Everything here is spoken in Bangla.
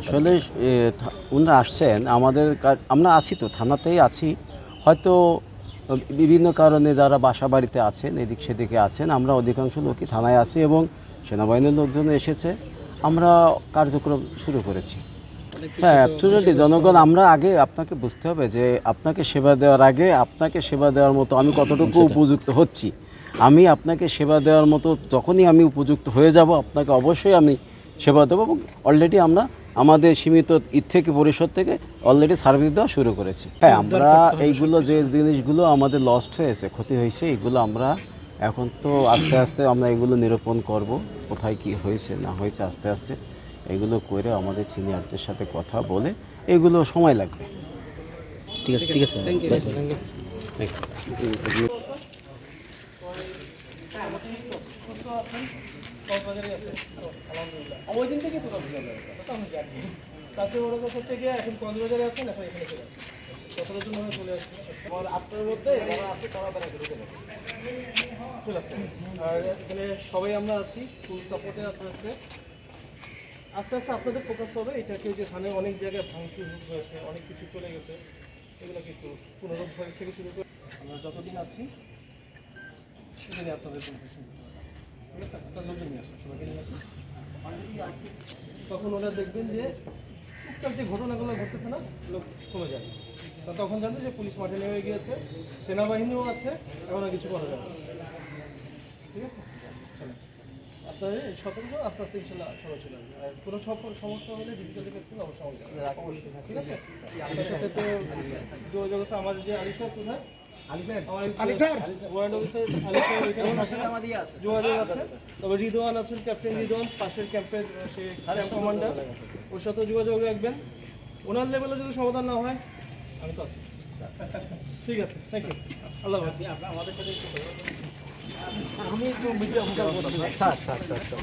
আসলে ওনারা আসছেন আমাদের আমরা আছি তো থানাতেই আছি। হয়তো বিভিন্ন কারণে যারা বাসা বাড়িতে আছেন এদিক সেদিকে আছেন আমরা অধিকাংশ লোকই থানায় আছি এবং সেনাবাহিনীর লোকজন এসেছে। আমরা কার্যক্রম শুরু করেছি। হ্যাঁ অ্যাবসুলেটলি জনগণ আমরা আগে আপনাকে বুঝতে হবে যে আপনাকে সেবা দেওয়ার আগে আপনাকে সেবা দেওয়ার মতো আমি কতটুকু উপযুক্ত হচ্ছি। আমি আপনাকে সেবা দেওয়ার মতো যখনই আমি উপযুক্ত হয়ে যাব আপনাকে অবশ্যই আমি সেবা দেবো এবং অলরেডি আমরা আমাদের সীমিত ঈদ থেকে পরিষদ থেকে অলরেডি সার্ভিস দেওয়া শুরু করেছি। হ্যাঁ আমরা এইগুলো যে জিনিসগুলো আমাদের লস্ট হয়েছে ক্ষতি হয়েছে এগুলো আমরা এখন তো আস্তে আস্তে আমরা এগুলো নিরূপণ করব কোথায় কি হয়েছে না হয়েছে আস্তে আস্তে এগুলো করে আমাদের সিনিয়রদের সাথে কথা বলে এগুলো সময় লাগবে। ঠিক আছে ঠিক আছে। ওই দিন থেকে তো কক্সবাজারে তো আমি জানি তাতে ওরা কথা হচ্ছে গিয়ে এখন কক্সবাজারে আছেন এখন এখানে চলে আসছে সতেরো জন হয়ে চলে আসছে। আমার আটটার মধ্যে যারা আছে তারা করে চলে আসছে। চলে আসছে। আর এখানে সবাই আমরা আছি ফুল সাপোর্টে আছে আছে আস্তে আস্তে আপনাদের ফোকাস হবে এটাকে যে এখানে অনেক জায়গায় ভাঙচুর হয়েছে অনেক কিছু চলে গেছে এগুলো কিছু পুনরুদ্ধার থেকে শুরু করে আমরা যতদিন আছি সেদিনই আপনাদের তখন ওরা দেখবেন যে টুকটাক যে ঘটনাগুলো ঘটতেছে না লোক কমে যায়। তা তখন জানবে যে পুলিশ মাঠে নেমে গিয়েছে সেনাবাহিনীও আছে এখন কিছু করা যাবে না। ঠিক আছে। আপনাদের সতর্ক আস্তে আস্তে ইনশাল্লাহ সবাই চলে আসবে। আর কোনো সমস্যা হলে ডিজিটাল থেকে স্কুল অবশ্যই আমাকে ঠিক আছে? আপনার সাথে তো যোগাযোগ আছে আমার যে আলিশা কোথায় তবে রিদওয়ান আছেন ক্যাপ্টেন রিদওয়ান পাশের ক্যাম্পের সে কমান্ডার। ওর সাথেও যোগাযোগ রাখবেন। ওনার লেভেলে যদি সমাধান না হয় আমি তো আছি। ঠিক আছে থ্যাংক ইউ আল্লাহ আমাদের সাথে আমি একটু স্যার স্যার স্যার স্যার